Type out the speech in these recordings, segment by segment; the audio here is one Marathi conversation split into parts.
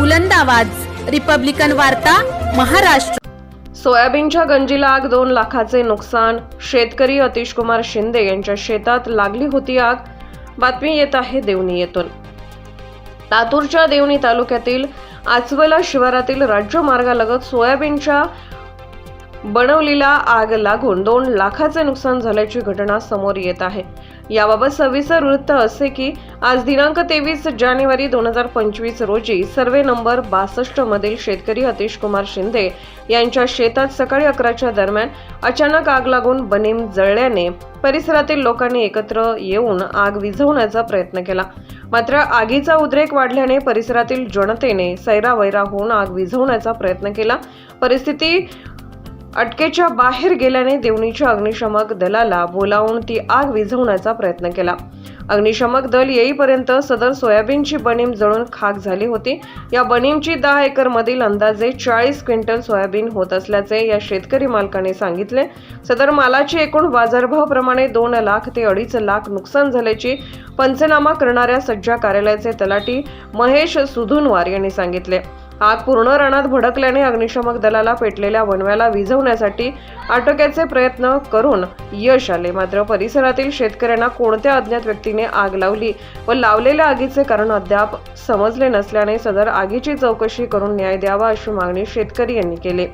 बुलंद आवाज. रिपब्लिकन वार्ता महाराष्ट्र. सोयाबीनच्या गंजीला आग दोन लाखाचे नुकसान शेतकरी अतिश कुमार शिंदे यांच्या शेतात लागली होती आग. बातमी येत आहे देवणी येथून. लातूरच्या देवणी तालुक्यातील आचवला शिवारातील राज्य मार्गालगत सोयाबीनच्या बनवलेला आग लागून दोन लाखाचे नुकसान झाल्याची घटना समोर येत आहे. याबाबत सविस्तर वृत्त असे की आज दिनांक तेवीस जानेवारी दोन हजार पंचवीस रोजी सर्वे नंबर बासष्ट मधील शेतकरी अतिश कुमार शिंदे यांच्या शेतात सकाळी अकराच्या दरम्यान अचानक आग लागून बनीम जळल्याने परिसरातील लोकांनी एकत्र येऊन आग विझवण्याचा प्रयत्न केला. मात्र आगीचा उद्रेक वाढल्याने परिसरातील जनतेने सैरावैरा होऊन आग विझवण्याचा प्रयत्न केला. परिस्थिती अटकेच्या बाहेर गेल्याने देवणीच्या अग्निशमक दलाला बोलावून ती आग विझवण्याचा प्रयत्न केला. अग्निशमक दल येईपर्यंत सदर सोयाबीनची बनीम जळून खाक झाली होती. या बनीमची दहा एकर मधील अंदाजे चाळीस क्विंटल सोयाबीन होत असल्याचे या शेतकरी मालकाने सांगितले. सदर मालाची एकूण बाजारभावाप्रमाणे दोन लाख ते अडीच लाख नुकसान झाल्याची पंचनामा करणाऱ्या सज्जा कार्यालयाचे तलाटी महेश सुधुनवार यांनी सांगितले. आग पूर्ण रणात भडकल्याने अग्निशमक दलाला पेटलेल्या वणव्याला विझवण्यासाठी आटोक्याचे प्रयत्न करून यश आले. मात्र परिसरातील शेतकऱ्यांना कोणत्या अज्ञात व्यक्तीने आग लावली व लावलेल्या आगीचे कारण अद्याप समजले नसल्याने सदर आगीची चौकशी करून न्याय द्यावा अशी मागणी शेतकरी यांनी केली.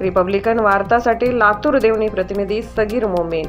रिपब्लिकन वार्तासाठी लातूर देवणी प्रतिनिधी सगीर मोमेन.